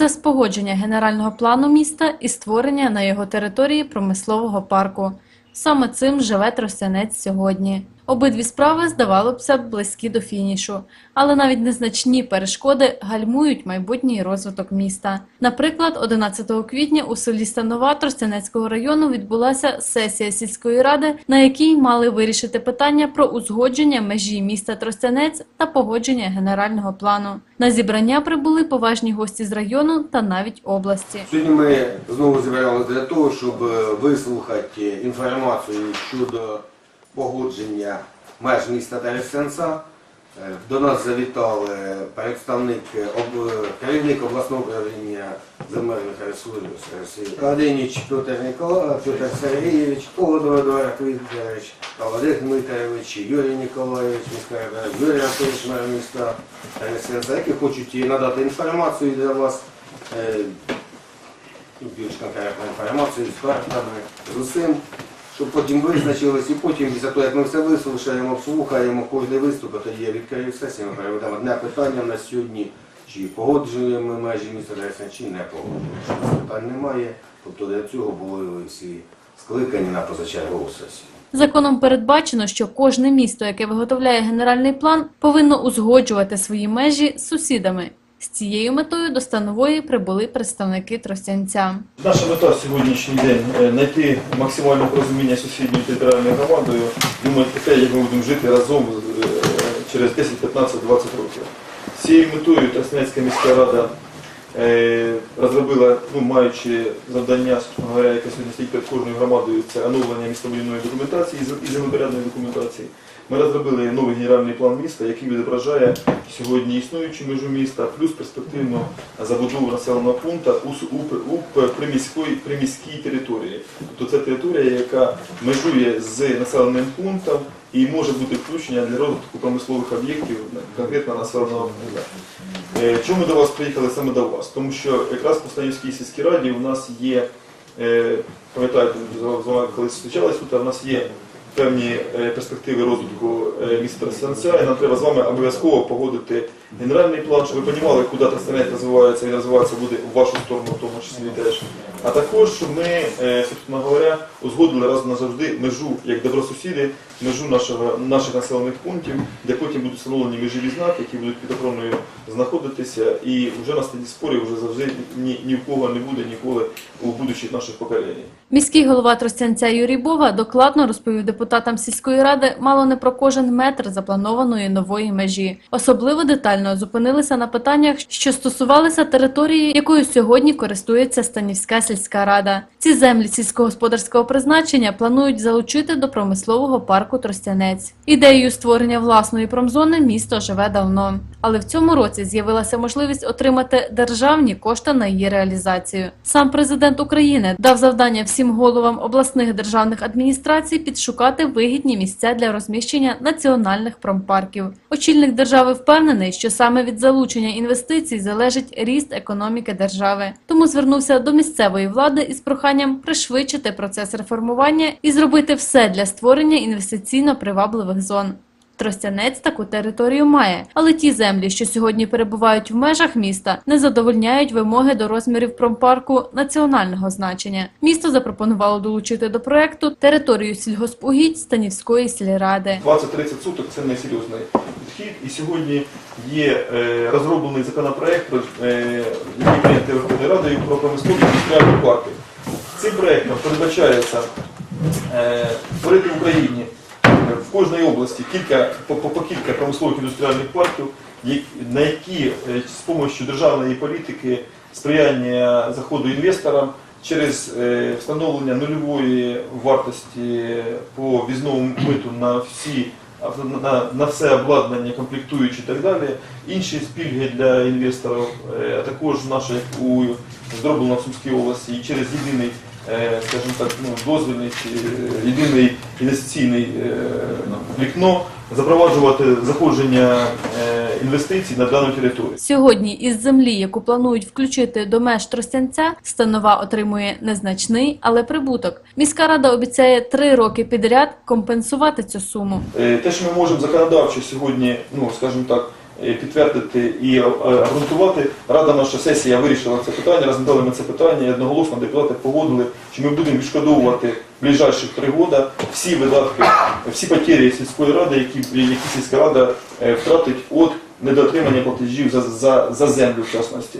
Процес погодження генерального плану міста і створення на його території промислового парку. Саме цим живе Тростянець сьогодні. Обидві справи, здавалося б, близькі до фінішу, але навіть незначні перешкоди гальмують майбутній розвиток міста. Наприклад, 11 квітня у селі Станова Тростянецького району відбулася сесія сільської ради, на якій мали вирішити питання про узгодження межі міста Тростянець та погодження генерального плану. На зібрання прибули поважні гості з району та навіть області. Сьогодні ми знову зібралися для того, щоб е, вислухати інформацію щодо погодження меж міста Тересенца. Е, До нас завітали представник е, об- керівник обласного управління земельних ресурсів Кладиніч Петр Петр Сергійович, Колодор Едуард Вікторович, Дмитрович, Юрій Ніколаєвич, Юрій Анатолійович, мер міста Тересенца, які хочуть надати інформацію для вас. е, більш конкретну інформацію з картами, з усім, щоб потім визначились, і потім, після того, як ми все вислухаємо, обслухаємо кожний виступ, тоді я відкрию сесію, ми переведемо одне питання на сьогодні, чи погоджуємо межі міста Дresden, чи не погоджуємо. Питань немає, тобто для цього були всі скликані на позачергову сесію. Законом передбачено, що кожне місто, яке виготовляє генеральний план, повинно узгоджувати свої межі з сусідами. З цією метою до станової прибули представники Тростянця. Наша мета сьогоднішній день е, знайти максимальне порозуміння сусідньою територіальною громадою, думати те, як ми будемо жити разом е, через 10, 15, 20 років. З цією метою Тростянецька міська рада е, розробила, ну, маючи завдання, говоря, яке сьогодні стоїть перед кожною громадою, це оновлення містобудівної документації і землепорядної документації. Ми розробили новий генеральний план міста, який відображає сьогодні існуючу межу міста, плюс перспективну забудову населеного пункту у, у, у п- приміської, приміській території. Тобто це територія, яка межує з населеним пунктом і може бути включена для розвитку промислових об'єктів конкретно населеного пункту. Е, Чому ми до вас приїхали саме до вас? Тому що якраз по Станівській сільській раді у нас є, е, пам'ятаєте, з вами колись тут, у нас є певні е, перспективи розвитку е, міста Сенця, і нам треба з вами обов'язково погодити генеральний план, щоб ви розуміли, куди Тростянець розвивається, він розвивається буде в вашу сторону, в тому числі теж. А також, ми, е, собственно говоря, узгодили раз назавжди межу, як добросусіди, межу нашого, наших населених пунктів, де потім будуть встановлені межові знаки, які будуть під охороною знаходитися, і вже на стадії спорів вже завжди ні, ні в кого не буде ніколи у будущих наших поколінь. Міський голова Тростянця Юрій Бова докладно розповів депутатам сільської ради мало не про кожен метр запланованої нової межі. Особливо детально зупинилися на питаннях, що стосувалися території, якою сьогодні користується Станівська сільська рада. Ці землі сільськогосподарського призначення планують залучити до промислового парку Тростянець. Ідеєю створення власної промзони місто живе давно, але в цьому році з'явилася можливість отримати державні кошти на її реалізацію. Сам президент України дав завдання всім головам обласних державних адміністрацій підшукати вигідні місця для розміщення національних промпарків. Очільник держави впевнений, що саме від залучення інвестицій залежить ріст економіки держави. Тому звернувся до місцевої влади із проханням пришвидшити процес реформування і зробити все для створення інвестиційно привабливих зон. Тростянець таку територію має, але ті землі, що сьогодні перебувають в межах міста, не задовольняють вимоги до розмірів промпарку національного значення. Місто запропонувало долучити до проекту територію сільгоспугідь Станівської сільради. 20-30 суток це несерйозний підхід. І сьогодні є е, розроблений законопроект, е, який прийнятий Верховною Радою про промислові індустріальні парки. Цим проектом передбачається е, створити в Україні е, в кожній області кілька по, по, кілька промислових індустріальних парків, на які е, з допомогою державної політики сприяння заходу інвесторам через е, встановлення нульової вартості по візному миту на всі на, на все обладнання, комплектуючі і так далі, інші спільги для інвесторів, е, а також наше як у зроблено в Сумській області і через єдиний, скажімо так, ну, дозвільний чи е, єдиний інвестиційний е, вікно запроваджувати заходження е, інвестицій на дану територію. Сьогодні із землі, яку планують включити до меж Тростянця, станова отримує незначний, але прибуток. Міська рада обіцяє три роки підряд компенсувати цю суму. Е, Те, що ми можемо законодавчо сьогодні, ну скажімо так, е, підтвердити і е, обґрунтувати. Рада наша сесія вирішила це питання, розглядали ми це питання і одноголосно депутати погодили, що ми будемо відшкодовувати в ближайших три роки всі видатки, всі потери сільської ради, які, які сільська рада е, втратить від недоотримання платежів за, за, за землю в частності.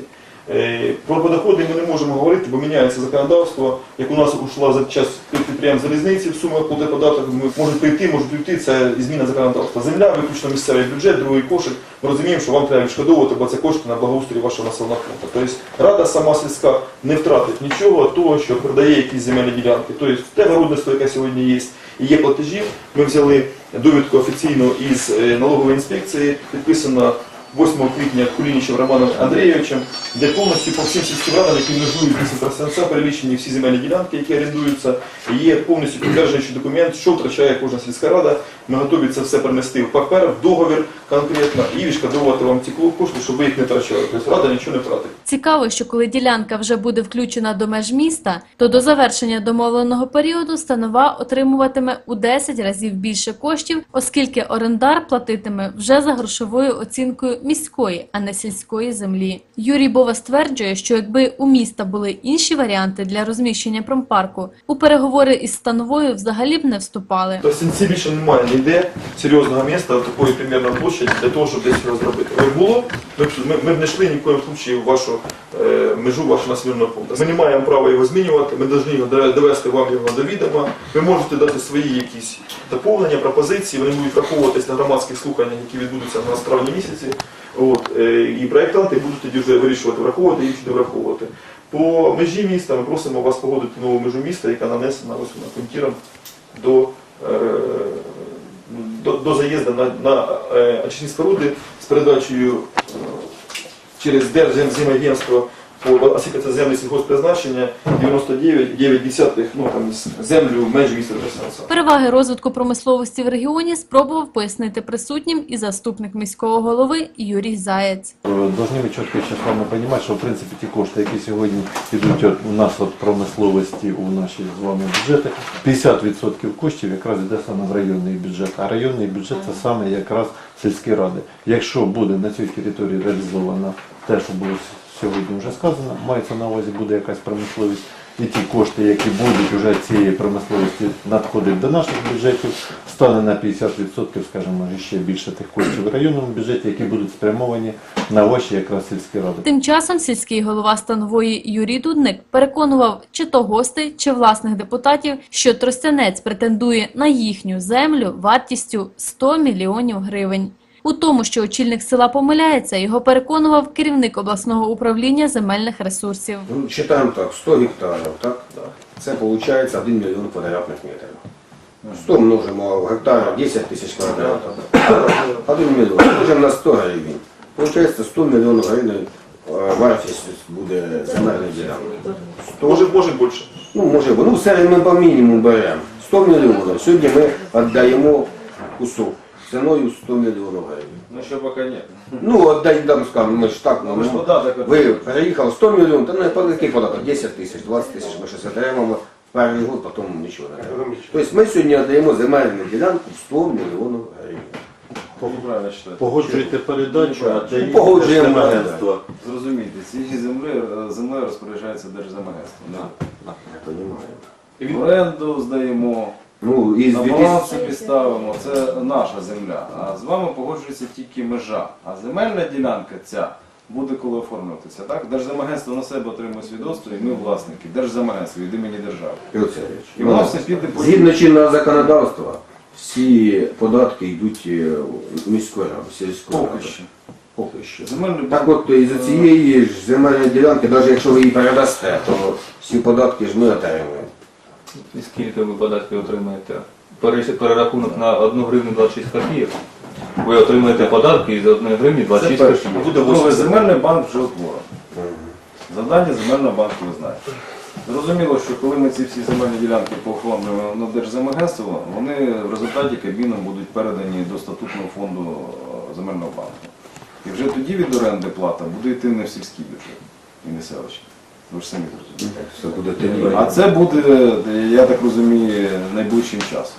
Е, Про подоходи ми не можемо говорити, бо міняється законодавство. Як у нас ушла за час підприємств залізниці в сумах буде податок, можуть прийти, можуть уйти, це зміна законодавства. Земля, виключно місцевий бюджет, другий кошик. Ми розуміємо, що вам треба відшкодовувати, бо це кошти на благоустрій вашого населеного пункту. Тобто рада сама сільська не втратить нічого того, що продає якісь земельні ділянки. Тобто те городництво, яке сьогодні є, і є платежі. Ми взяли довідку офіційну із е, налогової інспекції, підписано 8 квітня Кулінічем Романом Андрійовичем, де повністю по всім сільським радам, які межують місця перелічені всі земельні ділянки, які орендуються, є повністю підтверджуючий документ, що втрачає кожна сільська рада. Ми готові це все принести в папер, в договір конкретно і відшкодовувати вам ці кошти, щоб ви їх не втрачали. Тобто рада нічого не втратить. Цікаво, що коли ділянка вже буде включена до меж міста, то до завершення домовленого періоду станова отримуватиме у 10 разів більше коштів, оскільки орендар платитиме вже за грошовою оцінкою міської, а не сільської землі. Юрій Бова стверджує, що якби у міста були інші варіанти для розміщення промпарку, у переговори із становою взагалі б не вступали. Тобто в Сінці більше немає ніде серйозного міста, такої примірно площаді для того, щоб десь його зробити. Ви було, ми, б- не йшли ні в коєму случаї в вашу межу вашого населеного пункту. Ми не маємо права його змінювати, ми повинні довести вам його до відома. Ви можете дати свої якісь доповнення, пропозиції, вони будуть враховуватись на громадських слуханнях, які відбудуться на травні місяці. От, е, і проєктанти будуть тоді вже вирішувати, враховувати їх чи не враховувати. По межі міста ми просимо вас погодити нову межу міста, яка нанесена ось вона пунктиром до, е, до, до заїзду на, на е, очисні споруди з передачею е, через Держземагентство по оскільки це землі сільгоспризначення 99,9 десятих, ну там землю межі міста Тростянця. Переваги розвитку промисловості в регіоні спробував пояснити присутнім і заступник міського голови Юрій Заєць. Должны ви чітко ще з вами розуміти, що в принципі ті кошти, які сьогодні йдуть от у нас від промисловості у наші з вами бюджети, 50% коштів якраз йде саме в районний бюджет, а районний бюджет це саме якраз сільські ради. Якщо буде на цій території реалізовано те, що було сьогодні вже сказано, мається на увазі буде якась промисловість. І ті кошти, які будуть вже цієї промисловості надходити до наших бюджетів, стане на 50%, скажімо, ще більше тих коштів в районному бюджеті, які будуть спрямовані на ваші якраз сільські ради. Тим часом сільський голова станової Юрій Дудник переконував чи то гостей, чи власних депутатів, що Тростянець претендує на їхню землю вартістю 100 мільйонів гривень. У тому, що очільник села помиляється, його переконував керівник обласного управління земельних ресурсів. Ну, считаем так, 100 гектарів, так? Да. Це виходить 1 мільйон квадратних метрів. 100 множимо в гектар, 10 тисяч квадратів. 1 мільйон. Множимо на 100 гривень. Получається 100 мільйонів гривень е, вартість буде земельної ділянки. 100, Може, може більше. ну, може, ну, в ми по мінімуму беремо. 100 мільйонів. Сьогодні ми віддаємо кусок ціною 100 мільйонів гривень. Ну еще пока нет. Ну, отдай, дам, скажем, ми ж так, ну, Ну, ж ну, податок. ви переїхали 100 мільйонів, та не який податок? 10 тисяч, 20 тисяч, ми щось отримаємо перший год, потім нічого не даємо. Тобто ми сьогодні віддаємо земельну ділянку в 100 мільйонів гривень. Неправильно. Погоджуєте передачу, а де Ну, погоджуємо, агентство. Зрозумійте, цією землею, землею розпоряджається Держземагентство. Да. Я розумію. В оренду здаємо, Ну, і з на 2000... баланси підставимо. Це наша земля. А з вами погоджується тільки межа. А земельна ділянка ця буде коли оформлюватися. Так? Держземагентство на себе отримує свідоцтво, і ми власники. Держземагентство від імені держави. Петро Сергійович, І воно все піде по Згідно чинного законодавства, всі податки йдуть е, в міську раду, сільську раду. Поки що. Поки що. Земельний Так банк от із цієї ж земельної ділянки, навіть якщо ви її передасте, то всі податки ж ми отримуємо. І скільки ви податків отримаєте? Перерахунок на 1 гривню 26 копійок. Ви отримаєте податки із 1 гривні Це 26 перше. копійок. Буде Друге, 80. земельний банк вже утворений. Завдання земельного банку ви знаєте. Зрозуміло, що коли ми ці всі земельні ділянки пооформлюємо на Держземагентство, вони в результаті Кабміном будуть передані до статутного фонду е, земельного банку. І вже тоді від оренди плата буде йти не в сільський бюджет і не селищний. Ви ж самі зрозумієте. Все буде. А це буде, я так розумію, найближчим часом.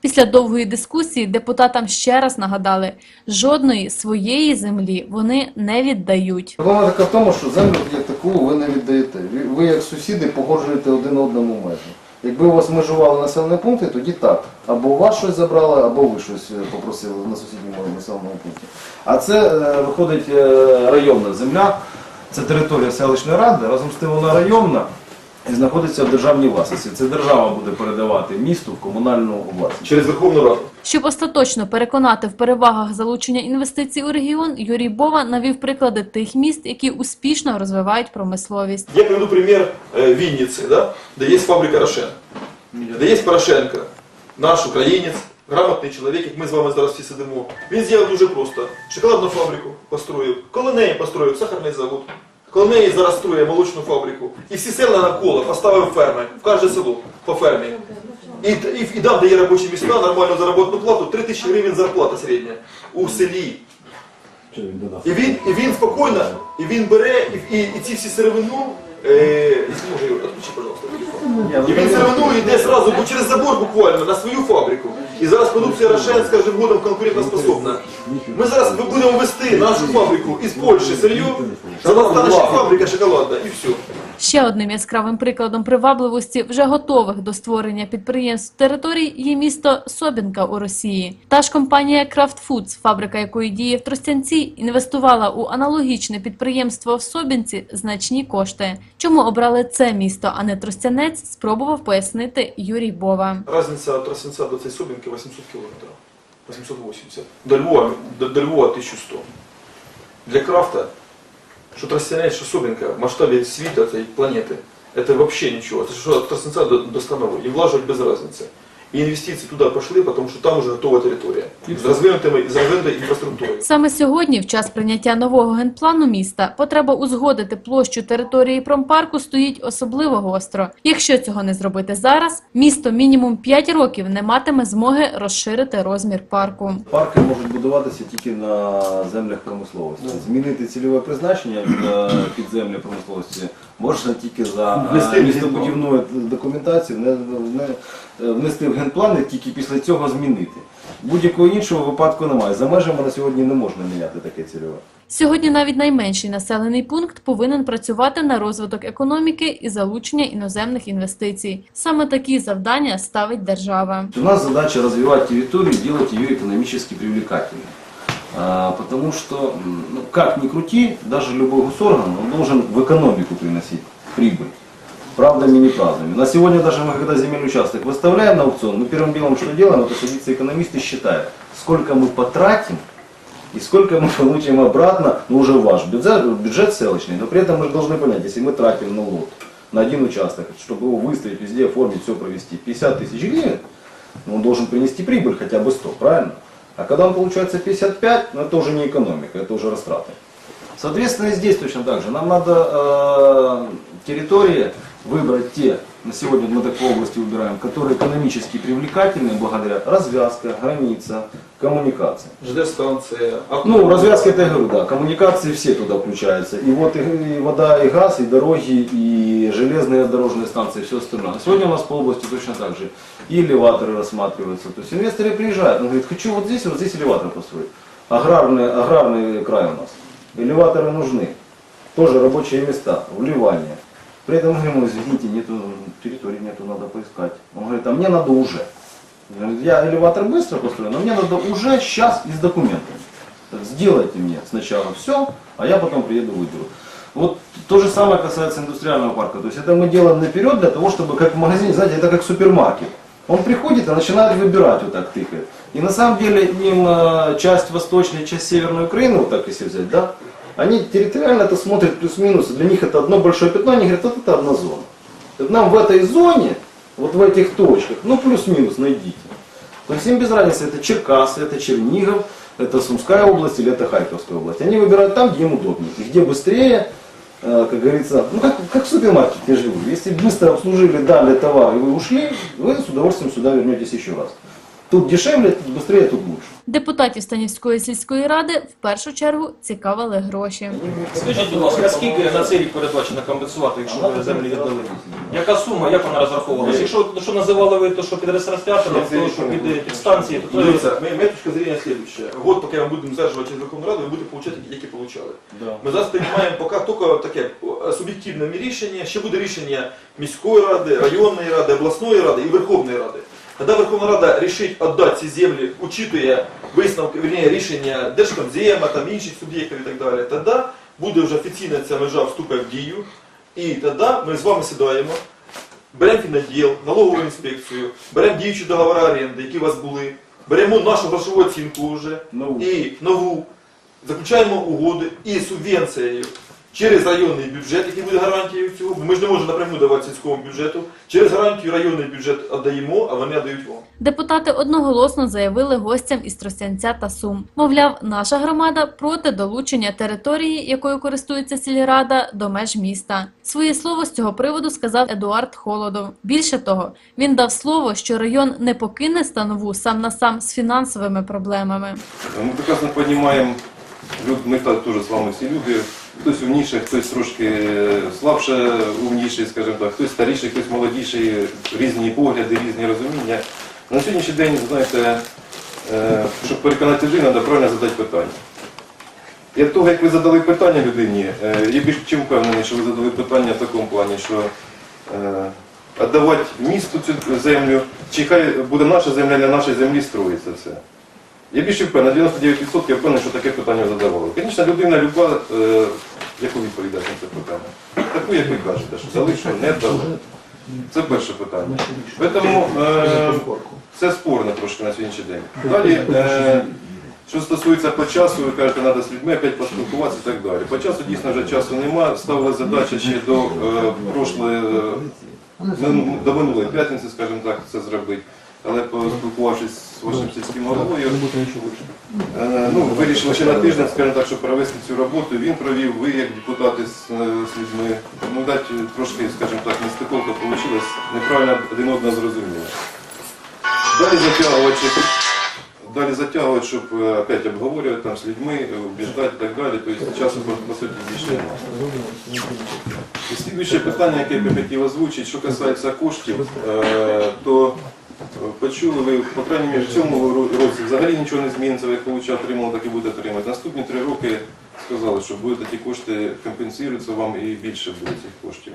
Після довгої дискусії депутатам ще раз нагадали, жодної своєї землі вони не віддають. Проблема така в тому, що землю як таку ви не віддаєте. Ви- Ви як сусіди погоджуєте один одному межі. Якби у вас межували населені пункти, тоді так. Або у вас щось забрали, або ви щось е, попросили на сусідньому населеному пункті. А це е, виходить е, районна земля, це територія селищної ради, разом з тим вона районна і знаходиться в державній власності. Це держава буде передавати місту в комунальну власність. Через Верховну Раду. Щоб остаточно переконати в перевагах залучення інвестицій у регіон, Юрій Бова навів приклади тих міст, які успішно розвивають промисловість. Я приведу пример э, Винницы, да, где есть фабрика Рошен, де є Порошенко, наш українець, грамотний чоловік, як ми з вами зараз всі сидимо. Він зробив дуже просто. Шоколадну фабрику построїв, коло неї построїв сахарний завод, коло неї зараз строїть молочну фабрику. І всі села навколо поставив ферми, в кожне село по фермі. І, і, і дав, де є робочі місця, нормальну заробітну плату, 3 тисячі гривень зарплата середня у селі. І він, і він спокійно, і він бере, і, і, і ці всі сировину, е, якщо Юр, отключи, пожалуйста, телефон. І він сировину йде сразу бо через забор буквально на свою фабрику. І зараз продукція Рошенська вже годом конкурентоспособна. Ми зараз ми будемо вести нашу фабрику із Польщі сир'ю, це та наша фабрика шоколадна, і все. Ще одним яскравим прикладом привабливості вже готових до створення підприємств територій є місто Собінка у Росії. Та ж компанія Kraft Foods, фабрика якої діє в Тростянці, інвестувала у аналогічне підприємство в Собінці значні кошти. Чому обрали це місто, а не Тростянець, спробував пояснити Юрій Бова. Разница от Тростянца до цієї Собінки 800 кілометрів. 880. До Львова, до, до Львова 1100. Для крафта, що Тростянець, що Собінка в масштабі світу цієї планети, це взагалі нічого. Це що від Тростянця до, до Станової. І влажують без різниці. І інвестиції туди пішли, тому що там вже готова територія. З розвинутими, з розвинутою інфраструктурою. Саме сьогодні, в час прийняття нового генплану міста, потреба узгодити площу території промпарку стоїть особливо гостро. Якщо цього не зробити зараз, місто мінімум 5 років не матиме змоги розширити розмір парку. Парки можуть будуватися тільки на землях промисловості. Змінити цільове призначення е, під землі промисловості можна тільки за Внести е, в містобудівною документацією, не- не- внести в генплани, тільки після цього змінити. Будь-якого іншого випадку немає. За межами на сьогодні не можна міняти таке цільове. Сьогодні навіть найменший населений пункт повинен працювати на розвиток економіки і залучення іноземних інвестицій. Саме такі завдання ставить держава. У нас задача развивать территорию, делать ее экономически привлекательной. А, Потому что, ну, как ни крути, даже любой госорган, он должен в экономику приносить прибыль. Правдами неправдами. На сегодня даже мы, когда земельный участок выставляем на аукцион, мы первым делом что делаем, это садится экономист и считает, сколько мы потратим и сколько мы получим обратно, ну уже ваш бюджет, бюджет селочный, но при этом мы же должны понять, если мы тратим на лот, на один участок, чтобы его выстроить, везде оформить, все провести, 50 тысяч гривен, ну, он должен принести прибыль хотя бы 100, правильно? А когда он получается 55, ну это уже не экономика, это уже растраты. Соответственно, и здесь точно так же. Нам надо э, территории выбрать те, на сегодня мы так по области выбираем, которые экономически привлекательны благодаря развязка, граница, коммуникация. ЖД-станція, Ну, развязка это я говорю, да, коммуникации все туда включаются. И вот и, и вода, и газ, и дороги, и железные дорожные станции, все остальное. Сегодня у нас по области точно так же. И элеваторы рассматриваются. То есть инвесторы приезжают, он говорит, хочу вот здесь, вот здесь элеватор построить. Аграрный, аграрный край у нас. Элеваторы нужны. Тоже рабочие места, вливание. При этом «Ой, извините, нету, территории нету, надо поискать. Он говорит, а мне надо уже. Я элеватор быстро построю, но мне надо уже сейчас и с документами. Так Сделайте мне сначала все, а я потом приеду выберу. Вот то же самое касается индустриального парка. То есть это мы делаем наперед для того, чтобы как в магазине, знаете, это как супермаркет. Он приходит и начинает выбирать, вот так тыкает. И на самом деле им э, часть восточной, часть северной Украины, вот так если взять, да, они территориально это смотрят плюс-минус, для них это одно большое пятно, они говорят, вот это одна зона. Нам в этой зоне, вот в этих точках, ну плюс-минус найдите. То есть им без разницы, это Черкасы, это Чернигов, это Сумская область или это Харьковская область. Они выбирают там, где им удобнее, и где быстрее, э, как говорится, ну как, как в супермаркете, я если быстро обслужили, дали товар и вы ушли, вы с удовольствием сюда вернетесь еще раз. Тут дешевле, тут быстрее, тут лучше. Депутатів Станівської сільської ради в першу чергу цікавили гроші. Скажіть, будь ласка, скільки на цей рік передбачено компенсувати, якщо ви землі віддали? Яка сума, як вона розраховувалася? Якщо то, що називали ви, то що під рестрастрятором, то що під підстанції, то Дивіться, моя точка зрения следующая. Год, пока мы будем сдерживать через Верховну Раду, ви будете получати, які получали. Ми зараз приймаємо поки тільки таке суб'єктивне рішення, ще буде рішення міської ради, районної ради, обласної ради і Верховної Ради. Тоді Верховна Рада рішить віддати ці землі, учитує висновки, верніше, рішення Держкомзема, там інших суб'єктів і так далі. Тоді буде вже офіційна ця межа вступає в дію, і тоді ми з вами сідаємо, беремо фіноділ, налогову інспекцію, беремо діючі договори оренди, які у вас були, беремо нашу грошову оцінку вже Нову. і нову, заключаємо угоди і субвенцією через районний бюджет, який буде гарантією цього, бо ми ж не можемо напряму давати сільському бюджету, через гарантію районний бюджет віддаємо, а вони віддають вам. Депутати одноголосно заявили гостям із Тростянця та Сум. Мовляв, наша громада проти долучення території, якою користується сільрада, до меж міста. Своє слово з цього приводу сказав Едуард Холодов. Більше того, він дав слово, що район не покине станову сам на сам з фінансовими проблемами. Ми прекрасно розуміємо, люд, ми так теж з вами всі люди, хтось умніший, хтось трошки слабше умніший, скажімо так, хтось старіший, хтось молодіший, різні погляди, різні розуміння. На сьогоднішній день, знаєте, е, щоб переконати людей, треба правильно задати питання. І від того, як ви задали питання людині, е, я більш чим впевнений, що ви задали питання в такому плані, що е, віддавати місту цю землю, чи хай буде наша земля для нашої землі строїться все. Я більше впевнений, 99% впевнений, що таке питання задавали. Звісно, людина люба, е, яку відповідати на це питання? Таку, як ви кажете, що що не дали. Це перше питання. Тому е, це спорно трошки на сьогоднішній день. Далі, е, що стосується по часу, ви кажете, треба з людьми опять поспілкуватися і так далі. По часу дійсно вже часу немає. Ставила задача ще до е, прошлої, е, до минулої п'ятниці, скажімо так, це зробити. Але поспілкувавшись з вашим сільським головою, е, ну, вирішили ще на тиждень, скажімо так, щоб провести цю роботу. Він провів, ви як депутати з, е, з людьми. Тому дати трошки, скажімо так, нестиковка вийшла, неправильно один одного зрозуміли. Далі затягувати, щоб, далі затягувати, щоб е, опять обговорювати там з людьми, убіждати і так далі. Тобто часу по, суті більше немає. І слідуюче питання, яке я би хотів озвучити, що касається коштів, то почули ви, по крайній мірі, в цьому році взагалі нічого не зміниться, ви як получав, отримали, так і будете отримати. Наступні три роки сказали, що будете ті кошти компенсуються вам і більше буде цих коштів.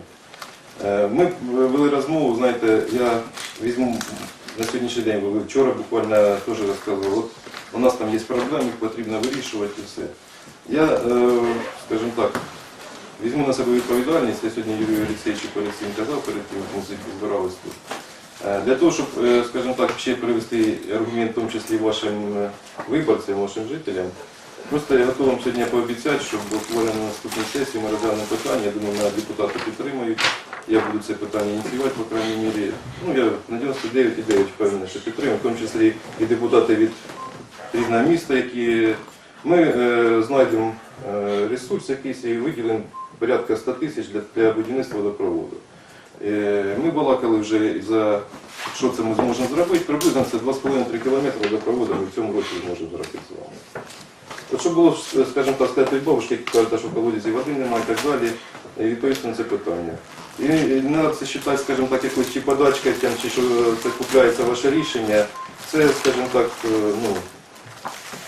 Е, Ми вели розмову, знаєте, я візьму на сьогоднішній день, ви вчора буквально теж розказував, от у нас там є проблеми, їх потрібно вирішувати і все. Я, е, скажімо так, візьму на себе відповідальність, я сьогодні Юрію Олексійовичу цим казав, перед тим, як ми всі збирались тут. Е, Для того, щоб, е, скажімо так, ще привести аргумент, в тому числі вашим е, виборцям, вашим жителям, просто я готовий сьогодні пообіцяти, що буквально на наступній сесії ми розглянемо питання, я думаю, мене депутати підтримають. Я буду це питання ініціювати, по крайній мірі. Ну, я на 99,9 впевнений, що підтримую, в тому числі і депутати від рідного міста, які ми е, знайдемо ресурс якийсь і виділимо порядка 100 тисяч для, для будівництва водопроводу. Е, ми балакали вже за що це ми зможемо зробити. Приблизно це 2,5-3 кілометри водопроводу ми в цьому році зможемо зробити з вами. От щоб було, скажімо так, сказати бабушки, які кажуть, що в колодязі води немає і так далі, і відповісти на це питання. І не треба це вважати, скажімо так, якоюсь чи подачкою, чи що це купляється ваше рішення. Це, скажімо так, е, ну,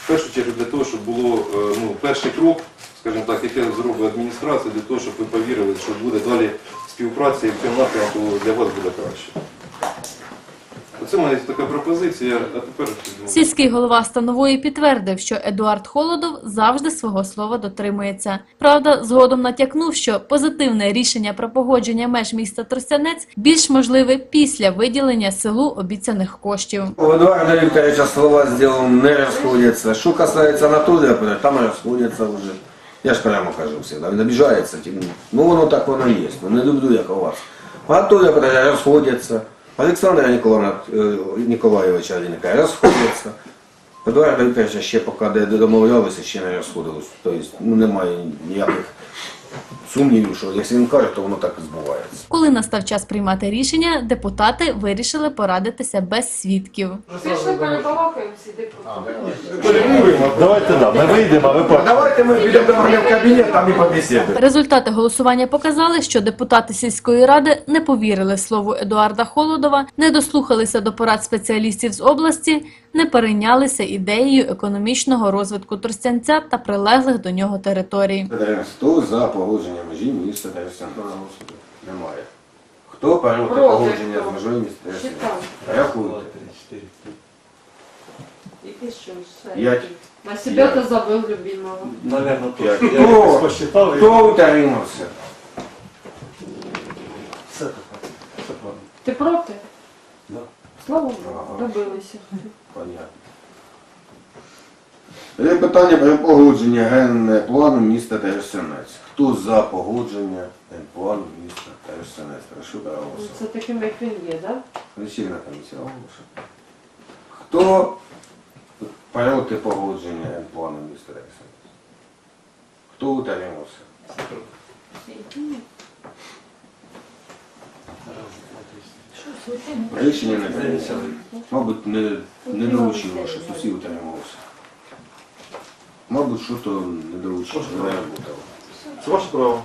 в першу чергу для того, щоб було е, ну, перший крок, скажімо так, який зробить адміністрація, для того, щоб ви повірили, що буде далі співпраця і в цьому напрямку для вас буде краще. Оце мене така пропозиція, а тепер Сільський голова станової підтвердив, що Едуард Холодов завжди свого слова дотримується. Правда, згодом натякнув, що позитивне рішення про погодження меж міста Тростянець більш можливе після виділення селу обіцяних коштів. У Эдуарда Викторовича слова сделал, не расходятся. Что касается Анатолия, там расходятся уже. Я ж прямо кажу всегда, він обіжається, тим- Ну воно так воно є, ну не люблю як у вас. А то я розходяться. Олександра е, Ніколаєвича Ліника розходяться. Едуарда Вікторовича ще поки де домовлялися, ще не розходилися. Тобто ну, немає ніяких сумнівів, що якщо він каже, то воно так і збувається. Коли настав час приймати рішення, депутати вирішили порадитися без свідків. Пішли перебалакаємо всі депутати. Давайте да, ми вийдемо, а ви по- Давайте ми підемо до мене в кабінет, там і побесідуємо. Результати голосування показали, що депутати сільської ради не повірили слову Едуарда Холодова, не дослухалися до порад спеціалістів з області, не перейнялися ідеєю економічного розвитку Тростянця та прилеглих до нього територій. Хто за погодження межі міста Тересенка? Немає. Хто проти погодження з межою міста Тересенка? Рахуйте. І ти що. П'ять. На себе ти забив любимого. Наверно, П'ять. Я якось Хто? посчитав і Хто утримався? все так. Все правильно. Ти проти? Да. Слава Богу, Ага. добилися. Понятно. Є питання про погодження генплану міста Тересенець. Хто за погодження генплану міста Тересенець? Прошу проголосувати. Це таким, як він є, так? Лічильна комісія оголошена. Хто проти погодження генплану міста Тересенець? Хто утримався? Рішення не прийнято. Мабуть, не, не долучило, що усі утримувалися. Мабуть, що то не долучило, не работало. Це ваше право.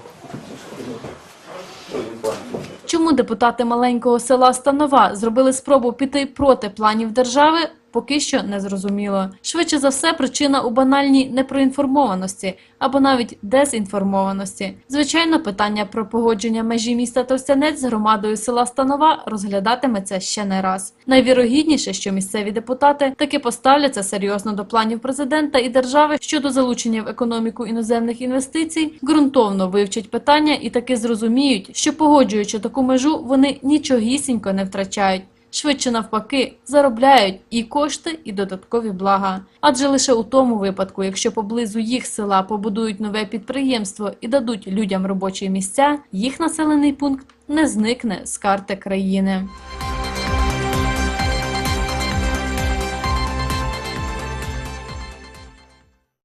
Чому депутати маленького села Станова зробили спробу піти проти планів держави, поки що не зрозуміло. Швидше за все, причина у банальній непроінформованості або навіть дезінформованості. Звичайно, питання про погодження межі міста Товстянець з громадою села Станова розглядатиметься ще не раз. Найвірогідніше, що місцеві депутати таки поставляться серйозно до планів президента і держави щодо залучення в економіку іноземних інвестицій, ґрунтовно вивчать питання і таки зрозуміють, що погоджуючи таку межу, вони нічогісінько не втрачають. Швидше навпаки, заробляють і кошти, і додаткові блага. Адже лише у тому випадку, якщо поблизу їх села побудують нове підприємство і дадуть людям робочі місця, їх населений пункт не зникне з карти країни.